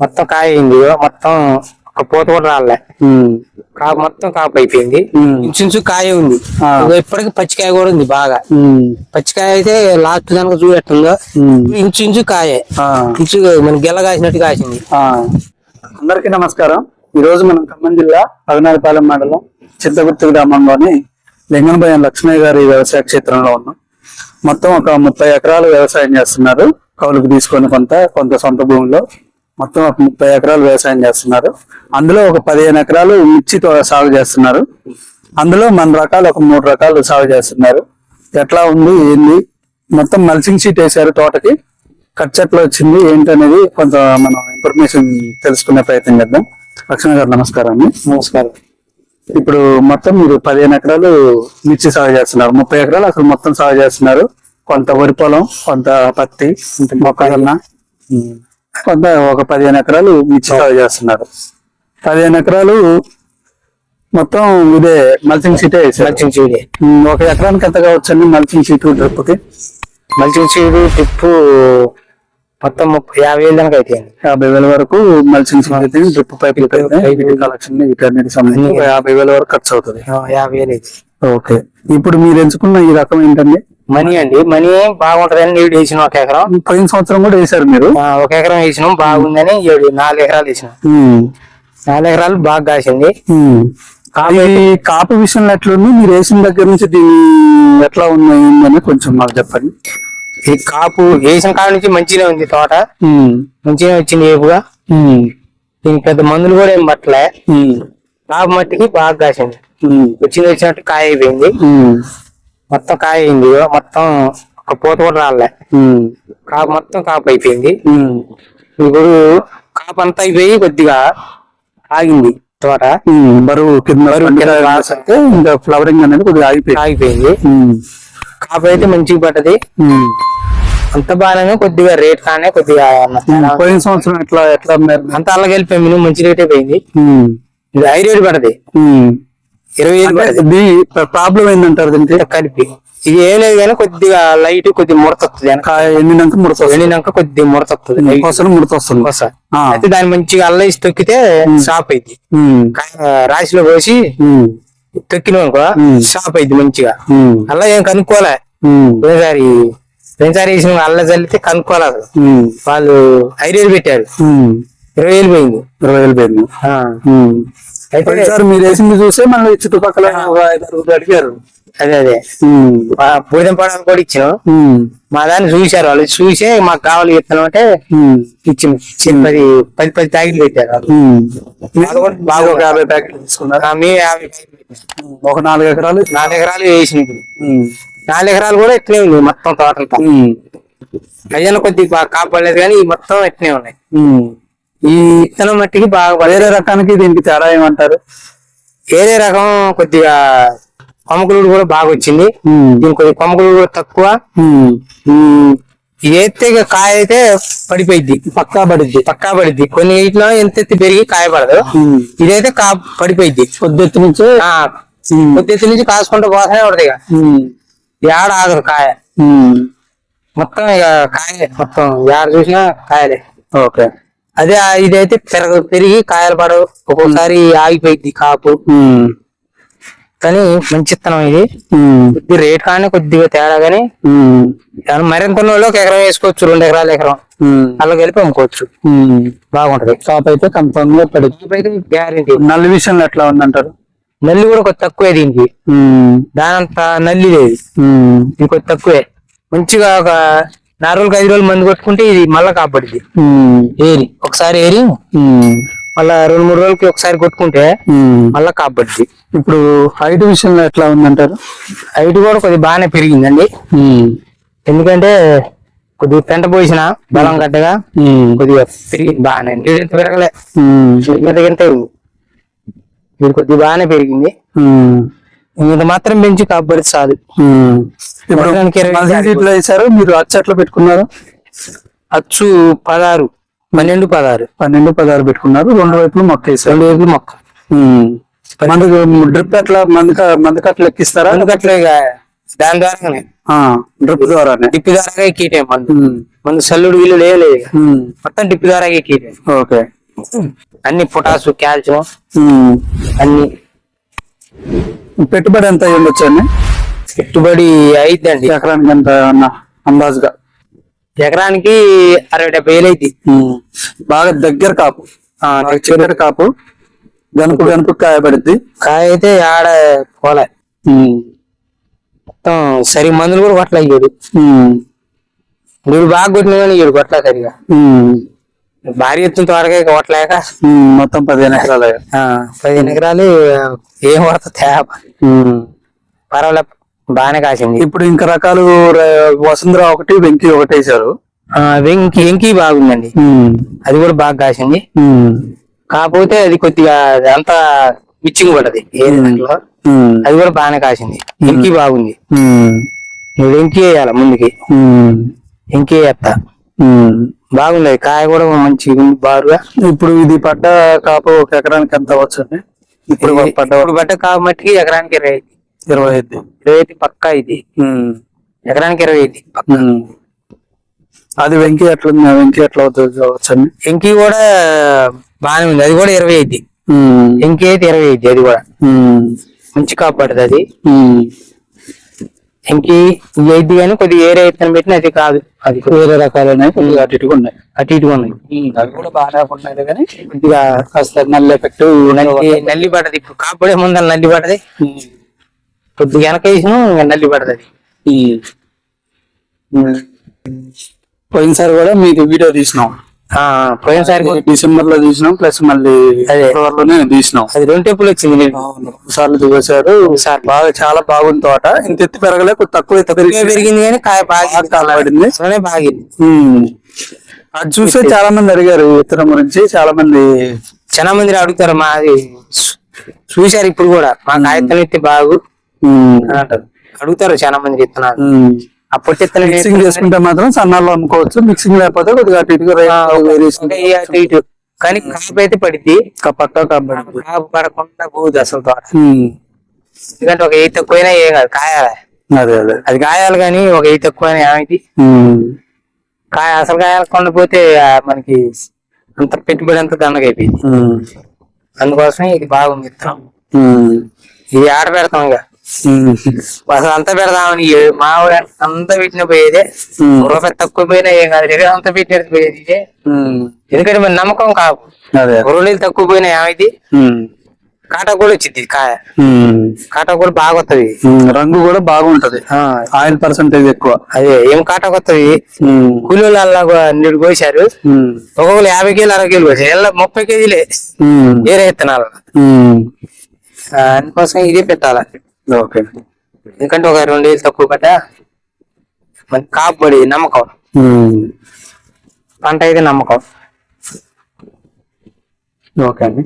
మొత్తం కాయ అయింది మొత్తం ఒక పూత కూడా రాలే. కాపు మొత్తం కాపు అయిపోయింది. ఇంచుంచు కాయ ఉంది. ఇప్పటికి పచ్చికాయ కూడా ఉంది బాగా. పచ్చికాయ అయితే లాస్ట్ కనుక చూడట్టుందో ఇంచు ఇంచు కాయే. ఇంచు మన గిల్ల కాసినట్టు కాసింది. అందరికీ నమస్కారం. ఈ రోజు మనం ఖమ్మం జిల్లా పగనాడిపాలెం మండలం చింతగుర్తి గ్రామంలోని లింగనభయం లక్ష్మయ్య గారి వ్యవసాయ క్షేత్రంలో ఉన్నాం. మొత్తం ఒక ముప్పై ఎకరాలు వ్యవసాయం చేస్తున్నారు. కౌలుకు తీసుకొని కొంత కొంత సొంత భూమిలో. మొత్తం ఒక ముప్పై ఎకరాలు వ్యవసాయం చేస్తున్నారు. అందులో ఒక పదిహేను ఎకరాలు మిర్చి తో- సాగు చేస్తున్నారు. అందులో మన రకాలు ఒక మూడు రకాలు సాగు చేస్తున్నారు. ఎట్లా ఉంది ఏంది? మొత్తం మల్చింగ్ షీట్ వేశారు తోటకి. కట్ చెట్లు వచ్చింది ఏంటనేది కొంత మనం ఇన్ఫర్మేషన్ తెలుసుకునే ప్రయత్నం చేద్దాం. లక్ష్మణ్ గారు నమస్కారం అండి. నమస్కారం. ఇప్పుడు మొత్తం మీరు పదిహేను ఎకరాలు మిర్చి సాగు చేస్తున్నారు. ముప్పై ఎకరాలు అసలు మొత్తం సాగు చేస్తున్నారు. కొంత వరి పొలం కొంత పత్తి మొక్కజొన్న. కొంత ఒక పదిహేను ఎకరాలు మిర్చి సాగు చేస్తున్నారు. పదిహేను ఎకరాలు మొత్తం ఇదే మల్చింగ్ సీటే మల్చింగ్ చీడి ఉమ్, ఒక ఎకరానికి ఎంత కావచ్చండి మల్చింగ్ సీటు డ్రిప్కి మల్చింగ్ చీడి టిప్పు మొత్తం ముప్పై యాభై వేలు దానికి అయితే యాభై వేల వరకు mulching sheet drip pipe collection సంబంధించి యాభై వేల వరకు ఖర్చు అవుతుంది. యాభై వేలు అయితే ఓకే. ఇప్పుడు మీరు ఎంచుకున్న ఈ రకం ఏంటండి? మనీ అండి. మనీ బాగుంటదని నీడు వేసినాం ఒక ఎకరం. పోయిన సంవత్సరం కూడా వేశారు మీరు? ఒక ఎకరం వేసినాం. బాగుందని ఏడు నాలుగు ఎకరాలు వేసినాం. నాలుగు ఎకరాలు బాగా కాసింది. కాపు విషయంలో ఎట్లుంది? మీరు వేసిన దగ్గర నుంచి దీని ఎట్లా ఉన్నాయని కొంచెం మాకు చెప్పండి. ఈ కాపు వేసిన కాడ నుంచి మంచిగా ఉంది తోట. మంచిగా వచ్చింది ఏపుగా. దీనికి పెద్ద మందులు కూడా ఏం పట్టలే. కాపు మట్టికి బాగా కాసింది. వచ్చింది వచ్చినట్టు కాయ అయిపోయింది మొత్తం కాయ అయింది మొత్తం ఒక పూత కూడా రాలే. కాపు మొత్తం కాపు అయిపోయింది. ఇప్పుడు కాపు అంతా అయిపోయి కొద్దిగా ఆగింది తోట. బరువు ఇంకా ఫ్లవరింగ్ అనేది కొద్దిగా ఆగిపోయింది. ఆగిపోయింది. కాపు అయితే మంచిగా పడ్డది. అంత బాగానే కొద్దిగా రేట్ కానీ కొద్దిగా పోయిన సంవత్సరం ఎట్లా ఎట్లా అంత అల్లగెళ్ళిపోయి మినిమం మంచి రేట్ అయిపోయింది ఉమ్, ఇది హై రేట్ పడది. ఇరవై ఐదు ప్రాబ్లం ఏంటంటారు దీనికి? కలిపి. ఇది ఏం లేదు కానీ కొద్దిగా లైట్ కొద్దిగా ముడత వస్తుంది వెనక. ఎండినాక ముడత. వెళ్ళినాక కొద్దిగా ముడత వస్తుంది. లైట్ కొసలు ముడత వస్తుంది. కొస. ఆ. అయితే దాన్ని మంచిగా అల్లేసి తొక్కితే షాప్ అయింది రాశిలో పోసి తొక్కినాం అనుకో. షాప్ అయింది మంచిగా. అల్లా ఏం కనుక్కోలే. పోయినసారి పోయినసారి వేసిన అల్ల చల్లితే కనుక్కోలే అసలు. ఉమ్, వాళ్ళు ఐదు పెట్టారు. ఉమ్. ఇరవై వేలు పోయింది. ఇరవై వేలు పోయింది. సార్ మీరు వేసింది చూసే మళ్ళీ చుట్టుపక్కల అడిగారు. అదే అదే. ఉమ్, బూడిదం పడాలి కూడా ఇచ్చినాం. మా దాన్ని చూశారు వాళ్ళు. చూసే మాకు కావాలి ఇత్తనం అంటే ఇచ్చిన చిన్న పది పది పది ప్యాకెట్లు పెట్టారు బాగా ఒక యాభై ప్యాకెట్లు తీసుకున్నారు? మేము యాభై. ఒక నాలుగు ఎకరాలు నాలుగు ఎకరాలు. ఉమ్, నాలుగు ఎకరాలు కూడా ఎట్లే ఉంది మొత్తం ఉమ్, అయ్యన కొద్దిగా కాపాడలేదు కానీ మొత్తం ఎట్లే ఉన్నాయి. ఈ ఇత్తనం మట్టికి బాగా పడేది వేరే రకానికి దీనికి తేడా ఏమంటారు? వేరే రకం కొద్దిగా కొమ్మకులుడు కూడా బాగా వచ్చింది. దీని కొద్దిగా కొమ్మకులుడు కూడా తక్కువ. ఎత్తే కాయ అయితే పడిపోయిద్ది. పక్కా పడిద్ది. పక్కా పడిద్ది. కొన్ని ఇట్లా ఎంత ఎత్తి పెరిగి కాయ పడదు. ఇదైతే కా పడిపోయిద్ది. పొద్దుత్తి నుంచి? కొద్ది నుంచి కాసుకుంటూ పోతానే ఉంటది ఇక. ఆడ ఆగదు కాయ. మొత్తం ఇక కాయ మొత్తం యాడ చూసినా కాయలే. ఓకే. అదే ఇదైతే పెరగ పెరిగి కాయలు పడవు ఒక్కొక్కసారి ఆగిపోయిద్ది కాపు. కానీ మంచి ఇత్తనం ఇది కొద్ది రేట్ కానీ కొద్దిగా తేడా కానీ మరింత ఒక ఎకరం వేసుకోవచ్చు రెండు ఎకరాలు ఎకరం. అలా కలిపి అమ్ముకోవచ్చు. బాగుంటది. షాప్ అయితే కన్ఫర్మ్గా అయితే గ్యారెంటీ నల్లి విషయంలో ఎట్లా ఉందంటారు? నల్లి కూడా కొద్ది తక్కువే దీనికి. దానంత నల్లి లేదు. ఇది కొద్ది తక్కువే. మంచిగా ఒక నాలుగు రోజులకి ఐదు రోజులు మందు కొట్టుకుంటే ఇది మళ్ళా కాపాడుద్ది. ఉమ్, ఏరి ఒకసారి ఏరి మళ్ళా రెండు మూడు రోజులకి ఒకసారి కొట్టుకుంటే. మళ్ళా కాపాడుద్ది. ఇప్పుడు హైట్ విషయంలో ఎట్లా ఉందంటారు? హైట్ కూడా కొద్దిగా బాగానే పెరిగిందండి. ఎందుకంటే కొద్దిగా పెంట పోసిన బలం గడ్డగా కొద్దిగా పెరిగింది బాగానే పెరగలే కొద్దిగా బాగానే పెరిగింది. ఇంత మాత్రం పెంచి కాపాడి చాలు. ఇప్పుడు సీట్లు వేశారు. మీరు అచ్చట్లు పెట్టుకున్నారు? అచ్చు పదహారు పన్నెండు పదహారు. పన్నెండు పదహారు పెట్టుకున్నారు. రెండు వైపులు మొక్క వేశారు. రెండు వైపులు మొక్క. మందుకు డ్రిప్ ఎట్లా మందుక మందుకట్లు ఎక్కిస్తారా? అందుకట్లే ఇక. దాని ద్వారానే. డ్రిప్ ద్వారానే. డిప్పి ద్వారా ఎక్కిటే మందు. మందు సల్లుడు వీళ్ళు లేదు మొత్తం డిప్పి ద్వారా ఎక్కిటే ఓకే. అన్ని పొటాసు కాల్షియం. అన్ని. పెట్టుబడి ఎంత ఉండొచ్చు అండి? పెట్టుబడి అయిద్దండి. ఎకరానికి ఎంత అన్న అందాజుగా? ఎకరానికి అరవై డెబ్బై వేలు అయింది. బాగా దగ్గర కాపు. చివరి కాపు. గనుపు గనుపు కాయబడిద్ది కాయ అయితే ఆడ పోలే. మొత్తం సరి మందులు కూడా ఉమ్, వీడు బాగా కొట్టిన కానీ ఇయ్యడు కొట్ల సరిగా. భారీ ఎత్తున త్వరగా కొట్టలేక ఉమ్, మొత్తం పదిహేను ఎకరాలు పదిహేను ఎకరాలు ఏం పడుతుంది తేప. పర్వాలే బాగానే కాసింది. ఇప్పుడు ఇంకా రకాలు వసుంధర ఒకటి వెంకి ఒకటి వేసారు వెంకి వెంకి బాగుందండి. అది కూడా బాగా కాసింది. కాకపోతే అది కొద్దిగా అంత మిచ్చింగ్ పడ్డది. ఏ దాంట్లో? అది కూడా బాగానే కాసింది. వెంకి బాగుంది. నువ్వు వెంకి వేయాలి ముందుకి? వెంకి వేస్తా. బాగుంది. అది కాయ కూడా ఉంది బారుగా. ఇప్పుడు ఇది పడ్డ కాపు ఒక ఎకరానికి ఎంత అవ్వచ్చు ఇప్పుడు పడ్డ ఇప్పుడు బట్ట కాపు మట్టికి ఎకరానికి ఇరవై ఐదు. ఇరవై ఐదు. ఇరవై ఐదు పక్కా ఇది. ఎకరానికి ఇరవై ఐదు. అది వెంకి ఎట్లుంది వెంకి ఎట్లా అవుతుంది? వెంకి కూడా బాగానే ఉంది. అది కూడా ఇరవై ఐదు. వెంకి అయితే ఇరవై ఐదు. అది కూడా. మంచి కాపు పడుతుంది అది. ఇంకి అయితే కానీ కొద్దిగా ఏరే ఇత్తనం పెట్టిన అది కాదు. అది వేరే రకాలనే కొద్దిగా అటు ఇటుగా ఉన్నాయి. అటు ఇటుగా ఉన్నాయి. అవి కూడా బాగానే ఉన్నాయి కానీ కొద్దిగా కాస్త నల్ల ఎఫెక్ట్ నల్లి పడది. ఇప్పుడు కాపుడే ముందర నల్లి పడది. కొద్దిగా వెనక వేసిన నల్లి పడది పోయినసారి కూడా మీకు వీడియో తీసినాం. పోయినసారి డిసెంబర్లో తీసినాం ప్లస్ మళ్ళీ అదే. ఫిబ్రవరి లోనే తీసినాం. అది రెండు టెప్పులు వచ్చింది. సార్లు దిగేశారు సార్ బాగా చాలా బాగుంది తోట. ఇంత ఎత్తి పెరగలే తక్కువ పెరిగింది కానీ కాయ బాగా కాలబడింది. బాగింది. అది చూసే చాలా మంది అడిగారు విత్తనం గురించి. చాలా మంది చాలా మంది అడుగుతారు మాది. చూశారు ఇప్పుడు కూడా. మా కాగితం ఎత్తి బాగు. అడుగుతారు చాలా మంది విత్తనాలు. అప్పుడు విత్తనం మిక్సింగ్ చేసుకుంటే మాత్రం సన్నాల్లో అమ్ముకోవచ్చు మిక్సింగ్ లేకపోతే కొద్దిగా అటు ఇటుగా వేరియేషన్ అటు ఇటు కానీ కాపు అయితే పడిద్ది. పక్క కాపు పడకుండా పోదు అసలు తోట. ఎందుకంటే ఒక ఎయి తక్కువైనా ఏం కాదు కాయాలి. అదే అదే. అది కాయాలి కానీ ఒక ఎయి తక్కువైనా ఏమైంది? ఉమ్, కాయ అసలు కాయాలకుండా పోతే మనకి అంత పెట్టుబడి అంతా దండగా అయిపోయింది. ఉమ్, అందుకోసమే ఇది బాగుంది ఇది ఆడ పెడతాం ఇక. అసలు అంతా పెడదామని మా అంతా పెట్టిన పోయేదే. రూపాయి తక్కువ పోయినా ఏం కాదు. రేపు అంతా పెట్టినది పోయేది ఎందుకంటే మరి నమ్మకం కాదు నీళ్ళు తక్కువ పోయినా ఏమైంది? కాటా కూడా వచ్చింది కాయ కాటా కూడా బాగా వస్తుంది రంగు కూడా బాగుంటది. ఆయిల్ పర్సంటేజ్ ఎక్కువ. అదే ఏం కాటా వస్తుంది కూలీలు నీడు కోసారు. ఒక్కొక్కరు యాభై కేజీలు అరవై కేజీలు కోసారు. ఇలా ముప్పై కేజీలే. వేరే విత్తనాలు అందుకోసం ఇదే పెట్టాలి? ఓకే. ఎందుకంటే ఒక రెండు వేలు తక్కువ పడ్డ మన కాపుబడి నమ్మకం. పంట అయితే నమ్మకం. ఓకే అండి.